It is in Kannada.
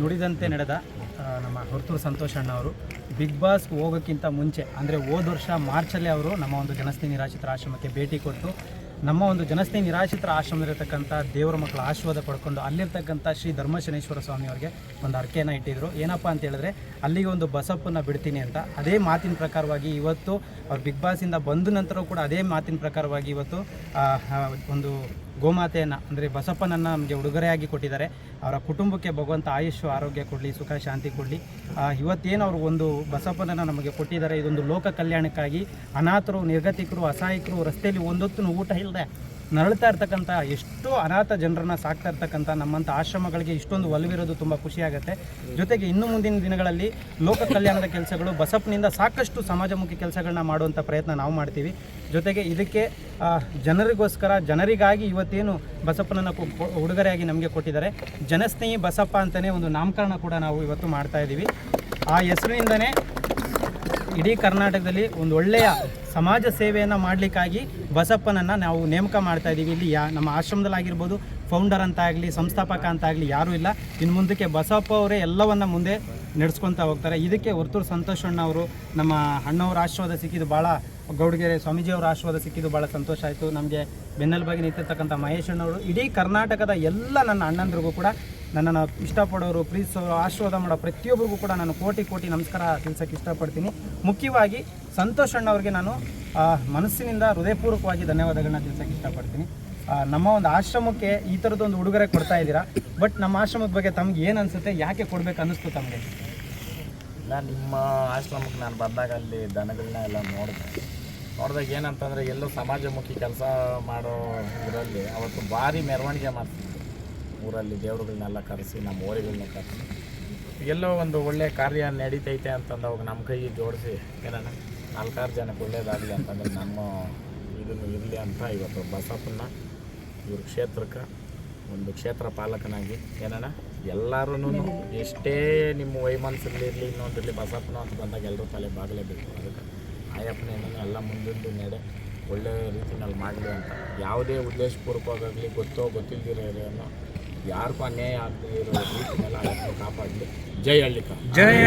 ನುಡಿದಂತೆ ನಡೆದ ನಮ್ಮ ಹೊರತೂರು ಸಂತೋಷ್ ಅಣ್ಣ ಅವರು. ಬಿಗ್ ಬಾಸ್ ಹೋಗೋಕ್ಕಿಂತ ಮುಂಚೆ, ಅಂದರೆ ಹೋದ ವರ್ಷ ಮಾರ್ಚಲ್ಲೇ ಅವರು ನಮ್ಮ ಒಂದು ಜನಸ್ನೇಹಿ ನಿರಾಶ್ರಿತರ ಆಶ್ರಮಕ್ಕೆ ಭೇಟಿ ಕೊಟ್ಟು, ನಮ್ಮ ಒಂದು ಜನಸ್ನೇಹಿ ನಿರಾಶ್ರಿತರ ಆಶ್ರಮದಲ್ಲಿರ್ತಕ್ಕಂಥ ದೇವರ ಮಕ್ಕಳ ಆಶೀರ್ವಾದ ಪಡ್ಕೊಂಡು, ಅಲ್ಲಿರ್ತಕ್ಕಂಥ ಶ್ರೀ ಧರ್ಮಶನೇಶ್ವರ ಸ್ವಾಮಿ ಅವರಿಗೆ ಒಂದು ಅರ್ಕೆಯನ್ನು ಇಟ್ಟಿದ್ರು. ಏನಪ್ಪ ಅಂತ ಹೇಳಿದ್ರೆ, ಅಲ್ಲಿಗೆ ಒಂದು ಬಸಪ್ಪನ್ನು ಬಿಡ್ತೀನಿ ಅಂತ. ಅದೇ ಮಾತಿನ ಪ್ರಕಾರವಾಗಿ ಇವತ್ತು ಅವ್ರು ಬಿಗ್ ಬಾಸಿಂದ ಬಂದ ನಂತರ ಕೂಡ ಅದೇ ಮಾತಿನ ಪ್ರಕಾರವಾಗಿ ಇವತ್ತು ಒಂದು ಗೋಮಾತೆಯನ್ನು, ಅಂದರೆ ಬಸಪ್ಪನನ್ನು ನಮಗೆ ಉಡುಗೊರೆಯಾಗಿ ಕೊಟ್ಟಿದ್ದಾರೆ. ಅವರ ಕುಟುಂಬಕ್ಕೆ ಭಗವಂತ ಆಯುಷ್ಯ, ಆರೋಗ್ಯ ಕೊಡಲಿ, ಸುಖ, ಶಾಂತಿ ಕೊಡಲಿ. ಇವತ್ತೇನು ಅವರು ಒಂದು ಬಸಪ್ಪನನ್ನು ನಮಗೆ ಕೊಟ್ಟಿದ್ದಾರೆ, ಇದೊಂದು ಲೋಕ ಕಲ್ಯಾಣಕ್ಕಾಗಿ ಅನಾಥರು, ನಿರ್ಗತಿಕರು, ಅಸಹಾಯಕರು ರಸ್ತೆಯಲ್ಲಿ ಒಂದೊತ್ತು ಊಟ ಇಲ್ಲದೆ ನರಳ್ತಾ ಇರ್ತಕ್ಕಂಥ ಎಷ್ಟು ಅನಾಥ ಜನರನ್ನ ಸಾಕ್ತಾ ಇರ್ತಕ್ಕಂಥ ನಮ್ಮಂಥ ಆಶ್ರಮಗಳಿಗೆ ಇಷ್ಟೊಂದು ಒಲವಿರೋದು ತುಂಬ ಖುಷಿಯಾಗುತ್ತೆ ಜೊತೆಗೆ ಇನ್ನು ಮುಂದಿನ ದಿನಗಳಲ್ಲಿ ಲೋಕ ಕಲ್ಯಾಣದ ಕೆಲಸಗಳು ಬಸಪ್ಪನಿಂದ ಸಾಕಷ್ಟು ಸಮಾಜಮುಖಿ ಕೆಲಸಗಳನ್ನ ಮಾಡುವಂಥ ಪ್ರಯತ್ನ ನಾವು ಮಾಡ್ತೀವಿ. ಜೊತೆಗೆ ಇದಕ್ಕೆ ಜನರಿಗೋಸ್ಕರ, ಜನರಿಗಾಗಿ ಇವತ್ತೇನು ಬಸಪ್ಪನನ್ನು ಉಡುಗೊರೆಯಾಗಿ ನಮಗೆ ಕೊಟ್ಟಿದ್ದಾರೆ. ಜನಸ್ನೇಹಿ ಬಸಪ್ಪ ಅಂತಲೇ ಒಂದು ನಾಮಕರಣ ಕೂಡ ನಾವು ಇವತ್ತು ಮಾಡ್ತಾ ಇದ್ದೀವಿ. ಆ ಹೆಸರಿನಿಂದನೇ ಇಡೀ ಕರ್ನಾಟಕದಲ್ಲಿ ಒಂದು ಒಳ್ಳೆಯ ಸಮಾಜ ಸೇವೆಯನ್ನು ಮಾಡಲಿಕ್ಕಾಗಿ ಬಸಪ್ಪನನ್ನು ನಾವು ನೇಮಕ ಮಾಡ್ತಾ ಇದ್ದೀವಿ ಇಲ್ಲಿ ಯಾ ನಮ್ಮ ಆಶ್ರಮದಲ್ಲಾಗಿರ್ಬೋದು ಫೌಂಡರ್ ಅಂತ ಆಗಲಿ, ಸಂಸ್ಥಾಪಕ ಅಂತ ಆಗಲಿ ಯಾರೂ ಇಲ್ಲ. ಇನ್ನು ಮುಂದಕ್ಕೆ ಬಸಪ್ಪ ಅವರೇ ಎಲ್ಲವನ್ನು ಮುಂದೆ ನಡೆಸ್ಕೊತಾ ಹೋಗ್ತಾರೆ. ಇದಕ್ಕೆ ಹೊರತೂರು ಸಂತೋಷ್ ಅಣ್ಣ ಅವರು ನಮ್ಮ ಅಣ್ಣವ್ರ ಆಶೀರ್ವಾದ ಸಿಕ್ಕಿದ್ದು ಭಾಳ ಗೌಡಗೆರೆ ಸ್ವಾಮೀಜಿಯವರ ಆಶೀರ್ವಾದ ಸಿಕ್ಕಿದ್ದು ಭಾಳ ಸಂತೋಷ ಆಯಿತು. ನಮಗೆ ಬೆನ್ನೆಲುಬಾಗಿ ನಿಂತಿರ್ತಕ್ಕಂಥ ಮಹೇಶ್ ಅಣ್ಣವರು ಇಡೀ ಕರ್ನಾಟಕದ ಎಲ್ಲ ನನ್ನ ಅಣ್ಣಂದ್ರಿಗೂ ಕೂಡ ನನ್ನನ್ನು ಇಷ್ಟಪಡೋರು ಪ್ರೀತಿಸೋರು ಆಶೀರ್ವಾದ ಮಾಡೋ ಪ್ರತಿಯೊಬ್ಬರಿಗೂ ಕೂಡ ನಾನು ಕೋಟಿ ಕೋಟಿ ನಮಸ್ಕಾರ ತಿಳಿಸೋಕ್ಕೆ ಇಷ್ಟಪಡ್ತೀನಿ. ಮುಖ್ಯವಾಗಿ ಸಂತೋಷ್ ಅಣ್ಣವ್ರಿಗೆ ನಾನು ಮನಸ್ಸಿನಿಂದ ಹೃದಯಪೂರ್ವಕವಾಗಿ ಧನ್ಯವಾದಗಳನ್ನ ತಿಳಿಸೋಕ್ಕೆ ಇಷ್ಟಪಡ್ತೀನಿ. ನಮ್ಮ ಒಂದು ಆಶ್ರಮಕ್ಕೆ ಈ ಥರದ್ದೊಂದು ಉಡುಗೊರೆ ಕೊಡ್ತಾ ಇದ್ದೀರಾ? ಬಟ್ ನಮ್ಮ ಆಶ್ರಮದ ಬಗ್ಗೆ ತಮ್ಗೆ ಏನು ಅನಿಸುತ್ತೆ? ಯಾಕೆ ಕೊಡ್ಬೇಕು ಅನ್ನಿಸ್ತು ತಮಗೆ? ನಾನು ನಿಮ್ಮ ಆಶ್ರಮಕ್ಕೆ ನಾನು ಬಂದಾಗ ಅಲ್ಲಿ ದನಗಳನ್ನ ಎಲ್ಲ ನೋಡಿದೆ. ನೋಡಿದಾಗ ಏನಂತಂದರೆ ಎಲ್ಲೋ ಸಮಾಜಮುಖಿ ಕೆಲಸ ಮಾಡೋ ಇದರಲ್ಲಿ ಅವತ್ತು ಭಾರಿ ಮೆರವಣಿಗೆ ಮಾಡ್ತಿದ್ವಿ ಊರಲ್ಲಿ ದೇವರುಗಳನ್ನೆಲ್ಲ ಕರೆಸಿ, ನಮ್ಮ ಓರಿಗಳನ್ನ ಕರೆಸಿ. ಎಲ್ಲೋ ಒಂದು ಒಳ್ಳೆಯ ಕಾರ್ಯ ನಡೀತೈತೆ ಅಂತಂದವಾಗ ನಮ್ಮ ಕೈ ಜೋಡಿಸಿ, ಏನಣ್ಣ? ನಾಲ್ಕಾರು ಜನಕ್ಕೆ ಒಳ್ಳೇದಾಗಲಿ ಅಂತಂದರೆ ನಮ್ಮ ಇದನ್ನು ಇರಲಿ ಅಂತ ಇವತ್ತು ಬಸಪ್ಪನ ಇವ್ರ ಕ್ಷೇತ್ರಕ್ಕೆ, ಒಂದು ಕ್ಷೇತ್ರ ಪಾಲಕನಾಗಿ. ಏನಣ್ಣ? ಎಲ್ಲರೂ ಎಷ್ಟೇ ನಿಮ್ಮ ವೈಮನಸ್ಸಲ್ಲಿರಲಿ ಇನ್ನೊಂದಿರಲಿ ಬಸಪ್ಪನ ಅಂತ ಬಂದಾಗ ಎಲ್ಲರೂ ತಲೆ ಬಾಗಲೇಬೇಕು. ಅದಕ್ಕೆ ಆಯಪ್ಪನ ಏನೋ ಎಲ್ಲ ಮುಂದಿಂದು ನಡೆ ಒಳ್ಳೆಯ ರೀತಿನಲ್ಲಿ ಮಾಡಲಿ ಅಂತ. ಯಾವುದೇ ಉದ್ದೇಶಪೂರ್ವಕವಾಗಲಿ ಗೊತ್ತೋ ಗೊತ್ತಿಲ್ಲದಿರೋ ಯಾರಿಗೂ ಅನ್ಯಾಯ ಆಗದೆ ಇರೋ ಕಾಪಾಡಲಿ ಜೈ ಹಳ್ಳಿಕ ಜಯ